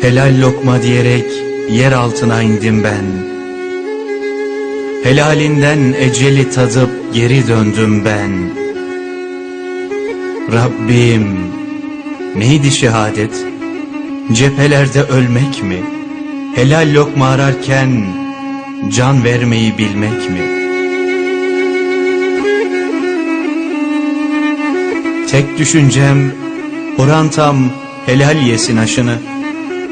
Helal lokma diyerek yer altına indim ben. Helalinden eceli tadıp geri döndüm ben. Rabbim, neydi şehadet? Cephelerde ölmek mi? Helal lokma ararken can vermeyi bilmek mi? Tek düşüncem, orantam helal yesin aşını.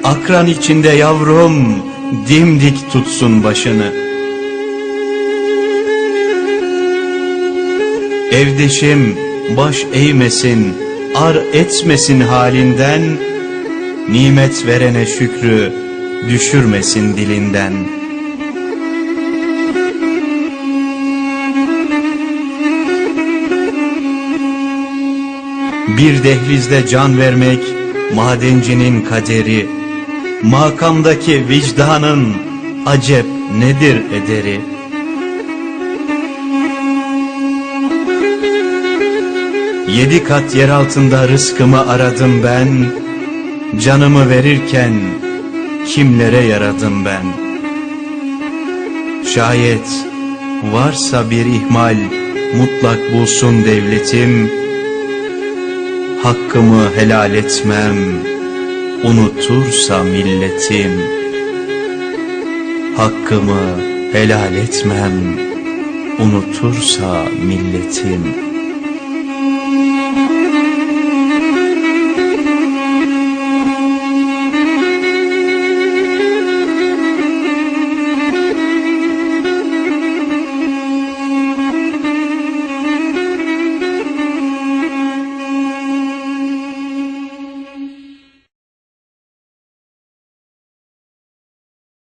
Akran içinde yavrum, dimdik tutsun başını. Evdeşim baş eğmesin, ar etmesin halinden, nimet verene şükrü düşürmesin dilinden. Bir dehlizde can vermek madencinin kaderi, makamdaki vicdanın acep nedir ederi? Yedi kat yer altında rızkımı aradım ben, canımı verirken kimlere yaradım ben? Şayet varsa bir ihmal mutlak bulsun devletim, hakkımı helal etmem, unutursa milletim. Hakkımı helal etmem, unutursa milletim.